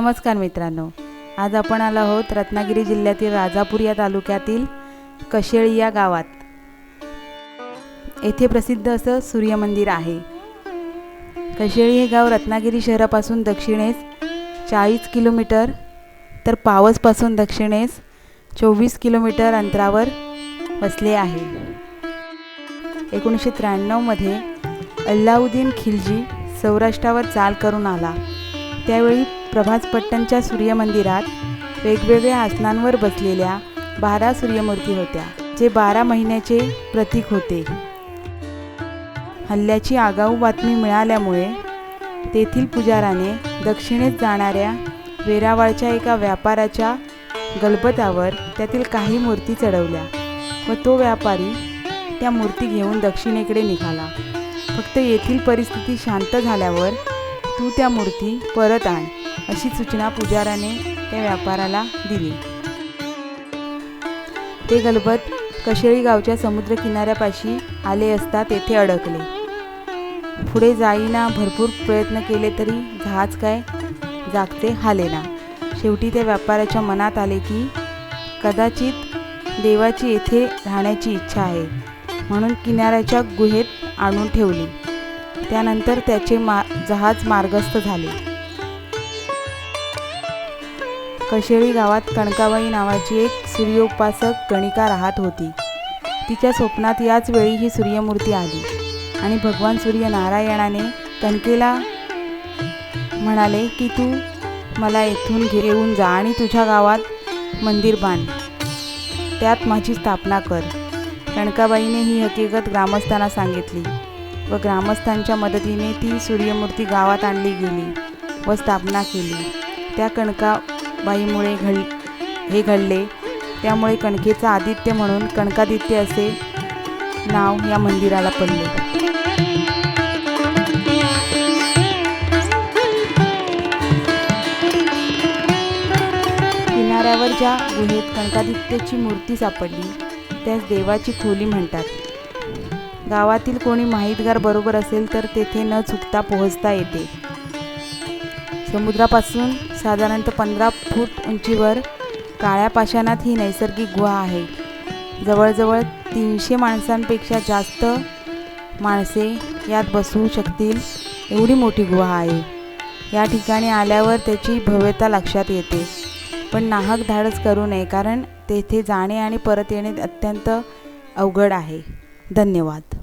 नमस्कार मित्रांनो. आज आपण आलो आहोत रत्नागिरी जिल्ह्यातील राजापूर या तालुक्यातील कशेळी या गावात. येथे प्रसिद्ध असं सूर्यमंदिर आहे. कशेळी हे गाव रत्नागिरी शहरापासून दक्षिणेस चाळीस किलोमीटर तर पावसपासून दक्षिणेस चोवीस किलोमीटर अंतरावर वसले आहे. एकोणीसशे त्र्याण्णवमध्ये अल्लाउद्दीन खिलजी सौराष्ट्रावर चाल करून आला. त्यावेळी प्रभासपट्टणच्या सूर्यमंदिरात वेगवेगळ्या आसनांवर बसलेल्या बारा सूर्यमूर्ती होत्या जे बारा महिन्याचे प्रतीक होते. हल्ल्याची आगाऊ बातमी मिळाल्यामुळे तेथील पुजाराने दक्षिणेत जाणाऱ्या वेरावळच्या एका व्यापाराच्या गलबतावर त्यातील काही मूर्ती चढवल्या व तो व्यापारी त्या मूर्ती घेऊन दक्षिणेकडे निघाला. फक्त येथील परिस्थिती शांत झाल्यावर तू त्या मूर्ती परत आण. अशी सूचना पुजाराने त्या व्यापाराला दिली. ते गलबत कशेळी गावच्या समुद्रकिनाऱ्यापाशी आले असता तेथे अडकले. पुढे जाईना भरपूर प्रयत्न केले तरी जहाज काय जागते हालेना. शेवटी त्या व्यापाऱ्याच्या मनात आले की कदाचित देवाची येथे राहण्याची इच्छा आहे म्हणून किनाऱ्याच्या गुहेत आणून ठेवली. त्यानंतर त्याचे मा जहाज मार्गस्थ झाले. कशेळी गावात कणकाबाई नावाची एक सूर्योपासक गणिका राहत होती. तिच्या स्वप्नात याच वेळी ही सूर्यमूर्ती आली आणि भगवान सूर्य नारायणाने कणकेला म्हणाले की तू मला येथून घेऊन जा आणि तुझ्या गावात मंदिर बांध. त्यात माझी स्थापना कर. कणकाबाईने ही हकीकत ग्रामस्थांना सांगितली व ग्रामस्थांच्या मदतीने ती सूर्यमूर्ती गावात आणली गेली व स्थापना केली. त्या कणका बाईमुळे घड हे घडले. त्यामुळे कणकेचं आदित्य म्हणून कणकादित्य असे नाव या मंदिराला पडले. किनाऱ्यावर ज्या गुहेत कणकादित्याची मूर्ती सापडली त्यास देवाची खोली म्हणतात. गावातील कोणी माहितगार बरोबर असेल तर तेथे न चुकता पोहोचता येते. समुद्रापासून साधारणतः पंधरा फूट उंचीवर काळ्या पाषाणात ही नैसर्गिक गुहा आहे. जवळजवळ तीनशे माणसांपेक्षा जास्त माणसे यात बसू शकतील एवढी मोठी गुहा आहे. या ठिकाणी आल्यावर त्याची भव्यता लक्षात येते. पण नाहक धाडस करू नये कारण तेथे जाणे आणि परत येणे अत्यंत अवघड आहे. धन्यवाद.